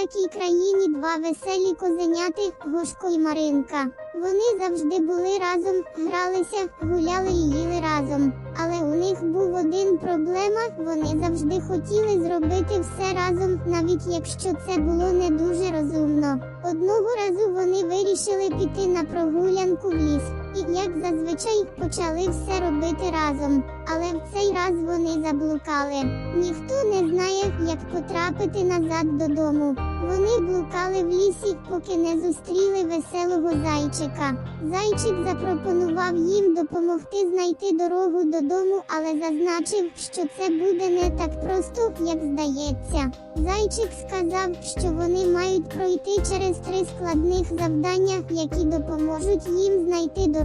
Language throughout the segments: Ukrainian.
далекій країні два веселі козеняти Гошко і Маринка. Вони завжди були разом, гралися, гуляли і їли разом. Але у них був один проблема. Вони завжди хотіли зробити все разом, навіть якщо це було не дуже розумно. Одного разу вони вирішили піти на прогулянку в ліс. І як зазвичай почали все робити разом. Але в цей раз вони заблукали. Ніхто не знає, як потрапити назад додому. Вони блукали в лісі, поки не зустріли веселого зайчика. Зайчик запропонував їм допомогти знайти дорогу додому, але зазначив, що це буде не так просто, як здається. Зайчик сказав, що вони мають пройти через три складних завдання, які допоможуть їм знайти дорогу.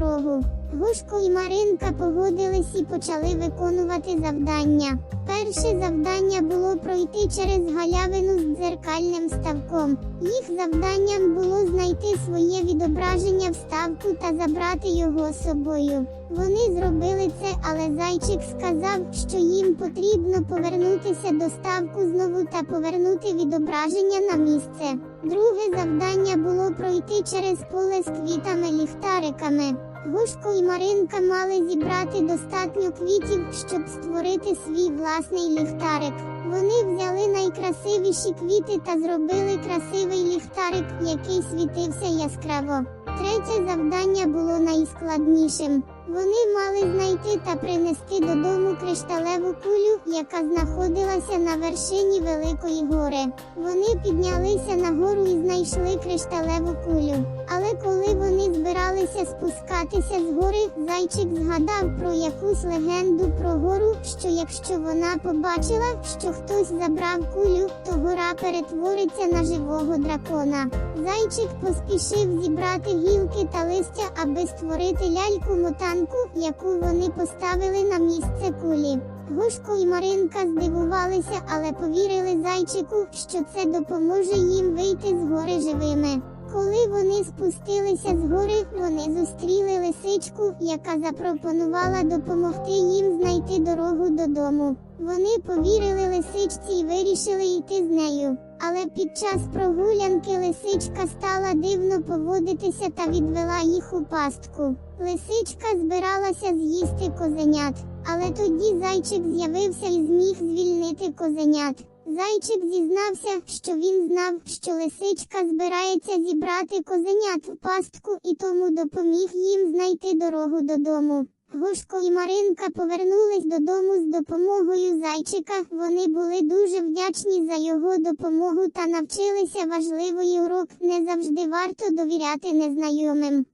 Гушко і Маринка погодились і почали виконувати завдання. Перше завдання було пройти через галявину з дзеркальним ставком. Їх завданням було знайти своє відображення в ставку та забрати його з собою. Вони зробили це, але зайчик сказав, що їм потрібно повернутися до ставку знову та повернути відображення на місце. Друге завдання було пройти через поле з квітами ліхтариками. Гушко і Маринка мали зібрати достатньо квітів, щоб створити свій власний ліхтарик. Вони взяли найкрасивіші квіти та зробили красивий ліхтарик, який світився яскраво. Третє завдання було найскладнішим. Вони мали знайти та принести додому кришталеву кулю, яка знаходилася на вершині Великої гори. Вони піднялися на гору і знайшли кришталеву кулю. Але коли вони збиралися спускатися з гори, зайчик згадав про якусь легенду про гору, що якщо вона побачила, що хтось забрав кулю, то гора перетвориться на живого дракона. Зайчик поспішив зібрати гілки та листя, аби створити ляльку мотанку, яку вони поставили на місце кулі. Гушко і Маринка здивувалися, але повірили зайчику, що це допоможе їм вийти з гори живими. Вони спустилися з гори, вони зустріли лисичку, яка запропонувала допомогти їм знайти дорогу додому. Вони повірили лисичці і вирішили йти з нею. Але під час прогулянки лисичка стала дивно поводитися та відвела їх у пастку. Лисичка збиралася з'їсти козенят, але тоді зайчик з'явився і зміг звільнити козенят. Зайчик зізнався, що він знав, що лисичка збирається зібрати козенят в пастку і тому допоміг їм знайти дорогу додому. Гошко і Маринка повернулись додому з допомогою зайчика. Вони були дуже вдячні за його допомогу та навчилися важливий урок. Не завжди варто довіряти незнайомим.